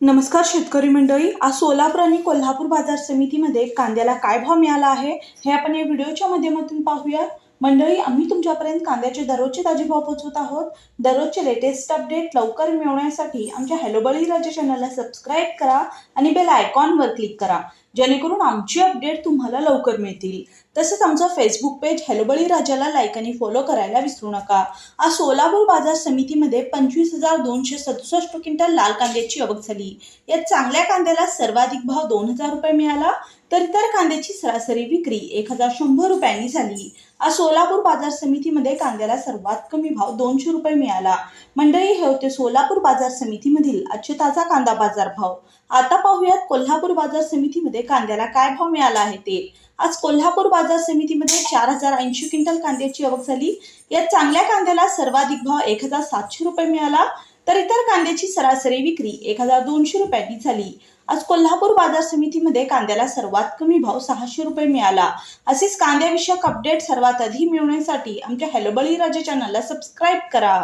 नमस्कार शेतकरी मंडळी आज सोलापूर आणि कोल्हापूर बाजार समितीमध्ये कांद्याला काय भाव मिळाला आहे हे आपण या व्हिडिओच्या माध्यमातून पाहूया मंडळी आम्ही तुमच्यापर्यंत कांद्याचे दररोजचे ताजे भाव पोहोचवत आहोत. दररोजचे लेटेस्ट अपडेट लवकर मिळवण्यासाठी आमच्या हॅलो बळीराजा चॅनलला सबस्क्राईब करा आणि बेल आयकॉनवर क्लिक करा. जेणेकरून आमची अपडेट तुम्हाला लवकर मिळतील. तसंच आमचं फेसबुक पेज हॅलो बळीराजाला लाईक आणि फॉलो करायला विसरू नका. आज सोलापूर बाजार समितीमध्ये पंचवीस हजार दोनशे सदुसष्ट क्विंटल लाल कांद्याची आवक झाली. यात चांगल्या कांद्याला सर्वाधिक भाव दोन हजार रुपये मिळाला तर इतर कांद्याची सरासरी विक्री एक हजार शंभर रुपयांनी झाली. आज सोलापूर बाजार समितीमध्ये कांद्याला सर्वात कमी भाव दोनशे रुपये मिळाला. मंडळी हे होते सोलापूर बाजार समितीमधील आजचे ताजा कांदा बाजार भाव. आता पाहूयात कोल्हापूर बाजार समितीमध्ये कांद्याला काय भाव मिळाला आहे ते? आज कोल्हापूर बाजार समितीमध्ये चार हजार ऐंशी क्विंटल कांद्याची आवक झाली. यात चांगल्या कांद्याला सर्वाधिक भाव एक हजार सातशे रुपये मिळाला तर इतर कांद्याची सरासरी विक्री एक हजार दोनशे रुपयांनी झाली. आज कोल्हापूर बाजार समितीमध्ये कांद्याला सर्वात कमी भाव सहाशे रुपये मिळाला. असेच कांद्याविषयक अपडेट सर्वात आधी मिळवण्यासाठी आमच्या हॅलो बळीराजा चॅनलला सबस्क्राईब करा.